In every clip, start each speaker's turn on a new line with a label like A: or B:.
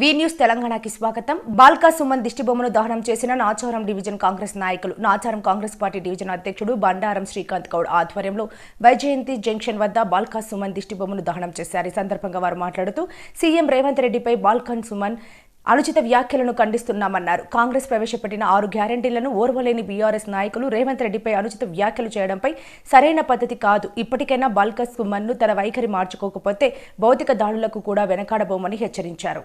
A: వి news తెలంగాణకి స్వాగతం. బాల్కా సుమన్ దిష్టిబొమ్మను దహనం చేసిన నాచారం డివిజన్ కాంగ్రెస్ నాయకులు నాచారం కాంగ్రెస్ పార్టీ డివిజన్ అధ్యక్షుడు బండారం శ్రీకాంత్ గౌడ్ ఆధ్వర్యంలో వైజయంతి జంక్షన్ వద్ద బాల్కా సుమన్ దిష్టిబొమ్మను దహనం చేశారు. ఈ సందర్భంగా వారు మాట్లాడుతూ సీఎం రేవంత్ రెడ్డిపై బాల్కాన్ సుమన్ అనుచిత వ్యాఖ్యలను ఖండిస్తున్నామన్నారు. కాంగ్రెస్ ప్రవేశపెట్టిన ఆరు గ్యారంటీలను ఓర్వలేని బీఆర్ఎస్ నాయకులు రేవంత్ రెడ్డిపై అనుచిత వ్యాఖ్యలు చేయడంపై సరైన పద్ధతి కాదు. ఇప్పటికైనా బాల్కా సుమన్ను తన వైఖరి మార్చుకోకపోతే భౌతిక దాడులకు కూడా వెనకాడబోమని హెచ్చరించారు.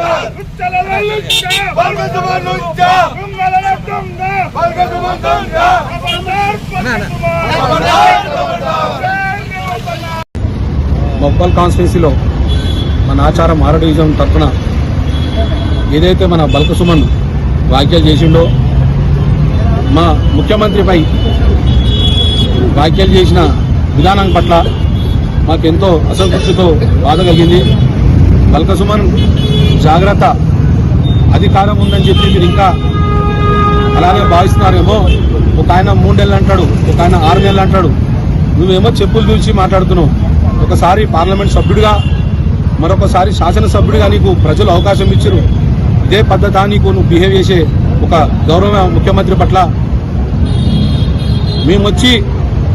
B: మొప్పల్ కాన్స్టిట్యున్సీలో మన ఆచారం ఆరో డివిజన్ తరఫున ఏదైతే మన బల్క సుమన్ వ్యాఖ్యలు చేసిండో మా ముఖ్యమంత్రిపై వ్యాఖ్యలు చేసిన విధానం పట్ల మాకెంతో అసంతృప్తితో బాధ కలిగింది. బల్క సుమన్ జాగ్రత్త అధికారం ఉందని చెప్పి మీరు ఇంకా అలాగే భావిస్తున్నారేమో. ఒక ఆయన మూడు నెలలు అంటాడు ఒక ఆయన ఆరు నెలలు అంటాడు. నువ్వేమో చెప్పులు చూసి మాట్లాడుతున్నావు. ఒకసారి పార్లమెంట్ సభ్యుడిగా మరొకసారి శాసనసభ్యుడిగా నీకు ప్రజలు అవకాశం ఇచ్చారు. ఇదే పద్ధతి నీకు నువ్వు బిహేవ్ చేసే ఒక గౌరవ ముఖ్యమంత్రి పట్ల మేము వచ్చి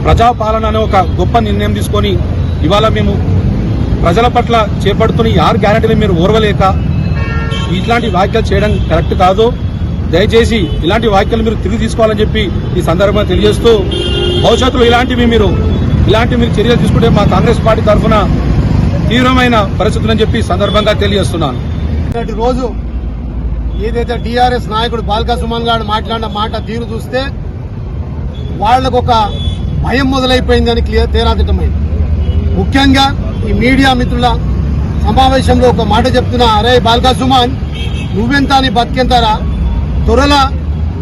B: ప్రజాపాలన అనే ఒక గొప్ప నిర్ణయం తీసుకొని ఇవాళ మేము ప్రజల పట్ల చేపడుతున్న యార్ ఆరు మీరు ఓర్వలేక ఇట్లాంటి వ్యాఖ్యలు చేయడం కరెక్ట్ కాదు. దయచేసి ఇలాంటి వ్యాఖ్యలు మీరు తిరిగి తీసుకోవాలని చెప్పి ఈ సందర్భంగా తెలియజేస్తూ భవిష్యత్తులో ఇలాంటివి మీరు ఇలాంటి మీరు చర్యలు తీసుకుంటే మా కాంగ్రెస్ పార్టీ తరఫున తీవ్రమైన పరిస్థితులని చెప్పి సందర్భంగా తెలియజేస్తున్నాను.
C: ఇలాంటి రోజు ఏదైతే టీఆర్ఎస్ నాయకుడు బాల్కా సుమన్ గారు మాట్లాడిన మాట తీరు చూస్తే వాళ్ళకు ఒక భయం మొదలైపోయిందని క్లియర్ తేరాదిటమైంది ముఖ్యంగా ఈ మీడియా మిత్రుల సమావేశంలో ఒక మాట చెప్తున్నా అరే బాల్కా సుమాన్ నువ్వెంత అని బతికెంతారా? త్వరల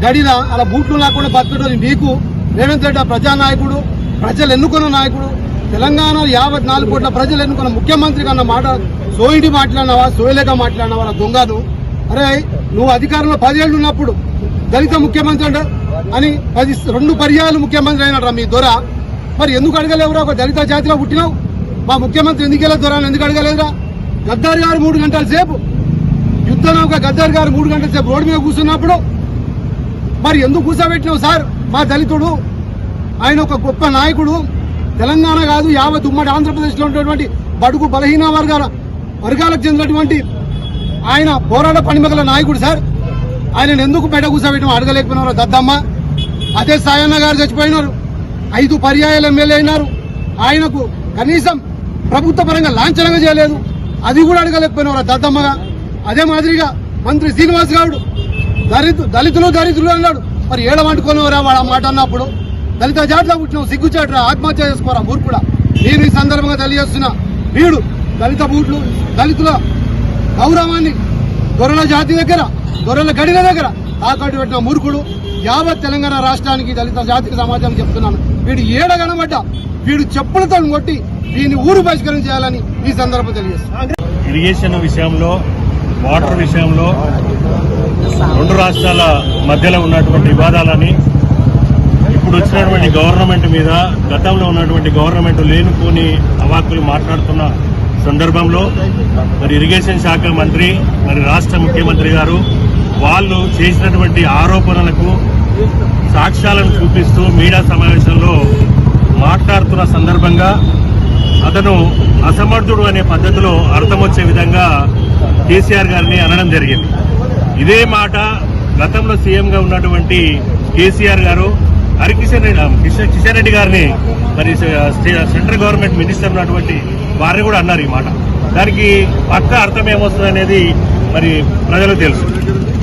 C: గడిన అలా బూట్లు లేకుండా బతికడం నీకు రేవంత్ రెడ్డి ప్రజానాయకుడు ప్రజలు ఎన్నుకున్న నాయకుడు తెలంగాణ యాభై నాలుగు కోట్ల ప్రజలు ఎన్నుకున్న ముఖ్యమంత్రి కన్నా మాట సోయిడి మాట్లాడినావా సోయలేక మాట్లాడినావా నా దొంగను అరే నువ్వు అధికారంలో పదిహేళ్ళు ఉన్నప్పుడు దళిత ముఖ్యమంత్రి అంట అని పది రెండు పర్యాలు ముఖ్యమంత్రి అయినట్రా మీ దొర. మరి ఎందుకు అడగలేవురా ఒక దళిత జాతిలో పుట్టినావు. మా ముఖ్యమంత్రి ఎందుకు వెళ్ళే దొర ఎందుకు అడగలేదురా గద్దారి గారు మూడు గంటల సేపు యుద్ధ నౌక గద్దారి గారు మూడు గంటల సేపు రోడ్డు మీద కూర్చున్నప్పుడు మరి ఎందుకు కూర్చోబెట్టినావు సార్? మా దళితుడు ఆయన ఒక గొప్ప నాయకుడు. తెలంగాణ కాదు యావత్ ఉమ్మడి ఆంధ్రప్రదేశ్లో ఉన్నటువంటి బడుగు బలహీన వర్గాల వర్గాలకు చెందినటువంటి ఆయన పోరాట పనిమగల నాయకుడు సార్. ఆయన ఎందుకు బయట కూర్చోబెట్టడం అడగలేకపోయినారు దద్దమ్మ. అదే సాయన్న గారు చచ్చిపోయినారు. ఐదు పర్యాయాలు ఎమ్మెల్యే అయినారు. ఆయనకు కనీసం ప్రభుత్వ పరంగా లాంఛనంగా చేయలేదు. అది కూడా అడగలేకపోయినారు దద్దమ్మగా అదే మాదిరిగా మంత్రి శ్రీనివాస్ గౌడ్ దళితు దళితులు దళితులు అన్నాడు. మరి ఏడవంటుకోనివరా వాడు ఆ మాట అన్నప్పుడు? దళిత జాతిలో పుట్టిన సిగ్గుచాటురా ఆత్మహత్య చేసుకోరా మూర్ఖుడా నేను ఈ సందర్భంగా తెలియజేస్తున్నా వీడు దళిత బూట్లు దళితుల గౌరవాన్ని గొర్రెల జాతి దగ్గర గొర్రెల గడిల దగ్గర తాకట్టు పెట్టిన మూర్ఖుడు. యావత్ తెలంగాణ రాష్ట్రానికి దళిత జాతికి సమాజానికి చెప్తున్నాను. వీడు ఏడ కనబడ్డ? వీడు చెప్పులతో కొట్టి దీన్ని ఊరు బహిష్కరణ చేయాలని ఈ సందర్భం తెలియజేస్తున్నాను
D: ఇరిగేషన్ విషయంలో వాటర్ విషయంలో రెండు రాష్ట్రాల మధ్యలో ఉన్నటువంటి వివాదాలని ఇప్పుడు వచ్చినటువంటి గవర్నమెంట్ మీద గతంలో ఉన్నటువంటి గవర్నమెంట్ లేనుకొని అవాక్కులు మాట్లాడుతున్న సందర్భంలో మరి ఇరిగేషన్ శాఖ మంత్రి మరి రాష్ట్ర ముఖ్యమంత్రి గారు వాళ్ళు చేసినటువంటి ఆరోపణలకు సాక్ష్యాలను చూపిస్తూ మీడియా సమావేశంలో మాట్లాడుతున్న సందర్భంగా అతను అసమర్థుడు అనే పద్ధతిలో అర్థం వచ్చే విధంగా కేసీఆర్ గారిని అనడం జరిగింది. ఇదే మాట గతంలో సీఎంగా ఉన్నటువంటి కేసీఆర్ గారు హరికిషన్ రెడ్డి కిషన్ కిషన్ రెడ్డి గారిని మరి సెంట్రల్ గవర్నమెంట్ మినిస్టర్ ఉన్నటువంటి వారిని కూడా అన్నారు ఈ మాట. దానికి పక్క అర్థం ఏమొస్తుంది అనేది మరి ప్రజలకు తెలుసు.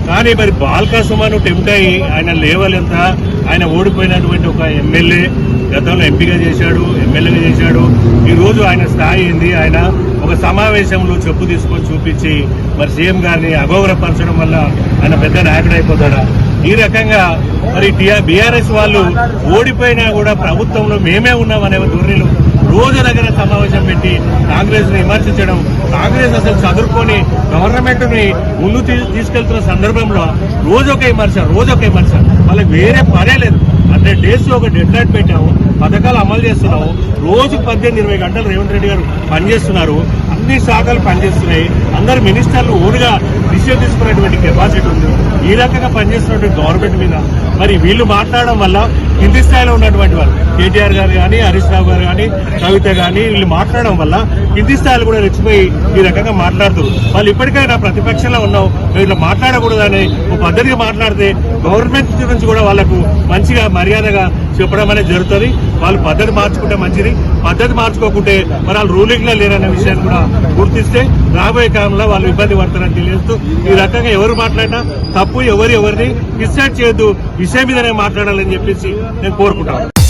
D: కానీ మరి బాల్కా సుమాను టెంప్ట్ అయ్యి ఆయన లేవల్ ఎంత ఆయన ఓడిపోయినటువంటి ఒక ఎమ్మెల్యే గతంలో ఎంపీగా చేశాడు ఎమ్మెల్యేగా చేశాడు. ఈరోజు ఆయన స్థాయి ఏంది? ఆయన ఒక ఒక సమావేశంలో చెప్పు తీసుకొని చూపించి మరి సీఎం గారిని అగౌరవపరచడం వల్ల ఆయన పెద్ద నాయకుడు అయిపోతాడా ఈ రకంగా మరి బీఆర్ఎస్ వాళ్ళు ఓడిపోయినా కూడా ప్రభుత్వంలో మేమే ఉన్నామనే ధోరణిలో రోజు దగ్గర సమావేశం పెట్టి కాంగ్రెస్ని విమర్శించడం కాంగ్రెస్ అసలు చదువుకొని గవర్నమెంట్ని ముందు తీసుకెళ్తున్న సందర్భంలో రోజు ఒక విమర్శ రోజు ఒక విమర్శ. వాళ్ళకి వేరే పనే లేదు. హండ్రెడ్ డేస్లో ఒక డెడ్ లైన్ పెట్టాము పథకాలు అమలు చేస్తున్నాము. రోజు పద్దెనిమిది ఇరవై గంటలు రేవంత్ రెడ్డి గారు పనిచేస్తున్నారు. అన్ని శాఖలు పనిచేస్తున్నాయి. అందరు మినిస్టర్లు ఓన్గా డిసిషన్ తీసుకునేటువంటి కెపాసిటీ ఉంది. ఈ రకంగా పనిచేస్తున్నటువంటి గవర్నమెంట్ మీద. మరి వీళ్ళు మాట్లాడడం వల్ల కింది స్థాయిలో ఉన్నటువంటి వాళ్ళు కేటీఆర్ గారు కానీ హరీష్ రావు గారు కానీ కవిత కానీ వీళ్ళు మాట్లాడడం వల్ల కింది స్థాయిలు కూడా రెచ్చిపోయి ఈ రకంగా మాట్లాడుతారు వాళ్ళు ఇప్పటికైనా ప్రతిపక్షంలో ఉన్నాం వీళ్ళు ఇట్లా మాట్లాడకూడదని ఒక పద్ధతిగా మాట్లాడితే గవర్నమెంట్ నుంచి కూడా వాళ్ళకు మంచిగా మర్యాదగా చెప్పడం అనేది జరుగుతుంది. వాళ్ళు పద్ధతి మార్చుకుంటే మంచిది. పద్ధతి మార్చుకోకుంటే మరి వాళ్ళు రూలింగ్లో లేరనే విషయాన్ని కూడా గుర్తిస్తే రాబోయే కాలంలో వాళ్ళు ఇబ్బంది పడతారని తెలియజేస్తూ ఈ రకంగా ఎవరు మాట్లాడినా తప్పు ఎవరు ఎవరిని డిసైడ్ చేయొద్దు. విషయం మీదనే మాట్లాడాలని చెప్పేసి నేను కోరుకుంటాను